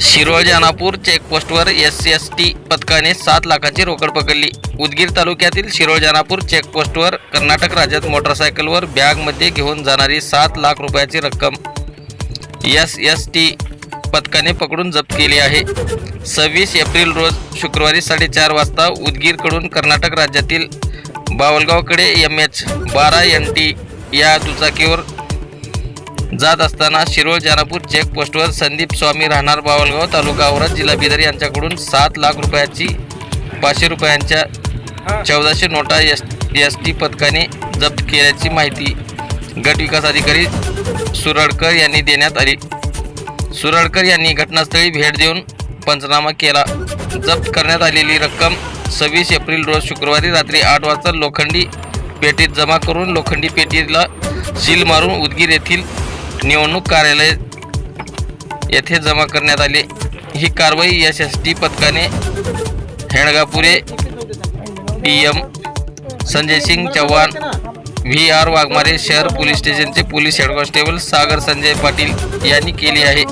शिरोळ जानापूर चेकपोस्टवर S S T पथकाने सात लाखाची रोकड पकडली. उदगीर तालुक्यातील शिरोळ जानापूर चेकपोस्टवर कर्नाटक राज्यात मोटरसायकलवर बॅगमध्ये घेऊन जाणारी सात लाख रुपयाची रक्कम एस एस टी पथकाने पकडून जप्त केली आहे. सव्वीस एप्रिल रोज शुक्रवारी साडेचार वाजता उदगीरकडून कर्नाटक राज्यातील बावलगावकडे एम एच बारा एम टी या दुचाकीवर जात असताना शिरोळ जानापूर चेकपोस्टवर संदीप स्वामी राहणार बावलगाव तालुका औरत जिल्हा बिदर यांच्याकडून सात लाख रुपयाची पाचशे रुपयांच्या चौदाशे नोटा एस एस टी पथकाने जप्त केल्याची माहिती गट विकास अधिकारी सुरडकर यांनी देण्यात आली. सुरडकर यांनी घटनास्थळी भेट देऊन पंचनामा केला. जप्त करण्यात आलेली रक्कम सव्वीस एप्रिल रोज शुक्रवारी रात्री आठ वाजता लोखंडी पेटीत जमा करून लोखंडी पेटीला सील मारून उदगीर येथील निवडणूक कार्यालय येथे जमा करण्यात आली ही कारवाई एस एस टी पथकाने Hengapure P M Sanjay Singh Chavan V R Waghmare शहर पोलीस स्टेशनचे police head constable Sagar Sanjay Patil यांनी केली आहे